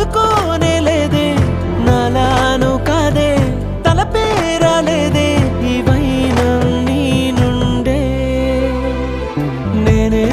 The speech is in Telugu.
అనుకోనే లేదే నాలాను కాదే తల పేరాలేదే ఇవైనా నీ నుండే. నేనే